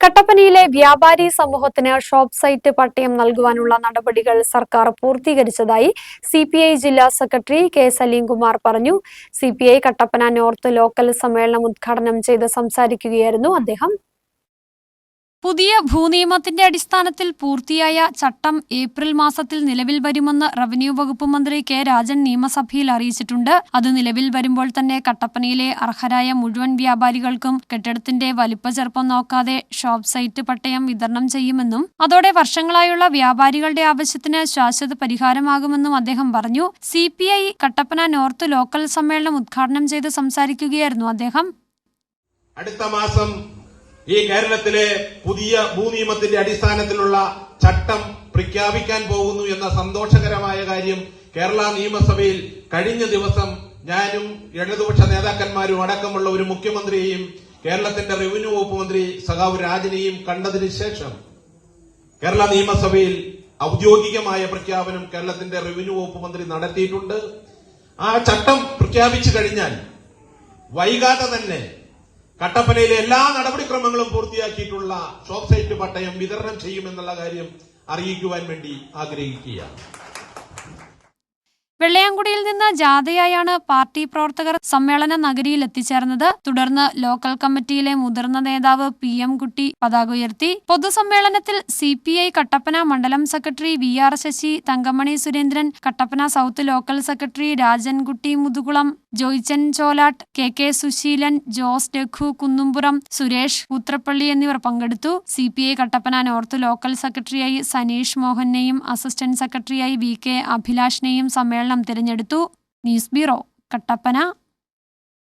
കട്ടപ്പനയിലെ വ്യാപാരി സമൂഹത്തിന് shop site പട്ടയം നൽകുവാനുള്ള നടപടികൾ സർക്കാർ പൂർത്തീകരിച്ചതായി സി പി ഐ ജില്ലാ സെക്രട്ടറി കെ സലീംകുമാർ പറഞ്ഞു. C P I Kattappana north local സമ്മേളനം ഉദ്ഘാടനം ചെയ്ത് സംസാരിക്കുകയായിരുന്നു അദ്ദേഹം. പുതിയ ഭൂനിയമത്തിന്റെ അടിസ്ഥാനത്തിൽ പൂർത്തിയായ ചട്ടം ഏപ്രിൽ മാസത്തിൽ നിലവിൽ വരുമെന്ന് റവന്യൂ വകുപ്പ് മന്ത്രി കെ രാജൻ നിയമസഭയിൽ അറിയിച്ചിട്ടുണ്ട്. അത് നിലവിൽ വരുമ്പോൾ തന്നെ കട്ടപ്പനയിലെ അർഹരായ മുഴുവൻ വ്യാപാരികൾക്കും കെട്ടിടത്തിന്റെ വലിപ്പ ചെറുപ്പം നോക്കാതെ ഷോപ്പ് സൈറ്റ് പട്ടയം വിതരണം ചെയ്യുമെന്നും അതോടെ വർഷങ്ങളായുള്ള വ്യാപാരികളുടെ ആവശ്യത്തിന് ശാശ്വത പരിഹാരമാകുമെന്നും അദ്ദേഹം പറഞ്ഞു. സി കട്ടപ്പന നോർത്ത് ലോക്കൽ സമ്മേളനം ഉദ്ഘാടനം ചെയ്ത് സംസാരിക്കുകയായിരുന്നു അദ്ദേഹം. അടുത്ത മാസം ഈ കേരളത്തിലെ പുതിയ ഭൂനിയമത്തിന്റെ അടിസ്ഥാനത്തിലുള്ള ചട്ടം പ്രഖ്യാപിക്കാൻ പോകുന്നു എന്ന സന്തോഷകരമായ കാര്യം കേരള നിയമസഭയിൽ കഴിഞ്ഞ ദിവസം ഞാനും ഇടതുപക്ഷ നേതാക്കന്മാരും അടക്കമുള്ള ഒരു മുഖ്യമന്ത്രിയെയും കേരളത്തിന്റെ റവന്യൂ വകുപ്പ് മന്ത്രി സഖാവ് രാജനെയും കണ്ടതിന് ശേഷം കേരള നിയമസഭയിൽ ഔദ്യോഗികമായ പ്രഖ്യാപനം കേരളത്തിന്റെ റവന്യൂ വകുപ്പ് മന്ത്രി നടത്തിയിട്ടുണ്ട്. ആ ചട്ടം പ്രഖ്യാപിച്ചു കഴിഞ്ഞാൽ വൈകാതെ തന്നെ കട്ടപ്പനയിലെ എല്ലാ നടപടിക്രമങ്ങളും പൂർത്തിയാക്കിയിട്ടുള്ള ഷോപ്പ് സൈറ്റ് പട്ടയം വിതരണം ചെയ്യുമെന്നുള്ള കാര്യം അറിയിക്കുവാൻ വേണ്ടി ആഗ്രഹിക്കുകയാണ്. വെള്ളയാങ്കുടിയിൽ നിന്ന് ജാഥയായാണ് പാർട്ടി പ്രവർത്തകർ സമ്മേളന നഗരിയിൽ എത്തിച്ചേർന്നത്. തുടർന്ന് ലോക്കൽ കമ്മിറ്റിയിലെ മുതിർന്ന നേതാവ് പി എം കുട്ടി പതാക ഉയർത്തി. പൊതുസമ്മേളനത്തിൽ സി പി ഐ കട്ടപ്പന മണ്ഡലം secretary V R Sasi Thankamani Surendran Kattappana south local secretary Rajankutty Muthukulam Joychan Cholattu K K Susheelan Jose Raghu Kunnumpuram Suresh Uthrappally എന്നിവർ പങ്കെടുത്തു. C P I Kattappana north local സെക്രട്ടറിയായി സനീഷ് മോഹനെയും assistant സെക്രട്ടറിയായി V K അഭിലാഷിനെയും സമ്മേളനം തിരഞ്ഞെടുത്തു. News bureau Kattappana.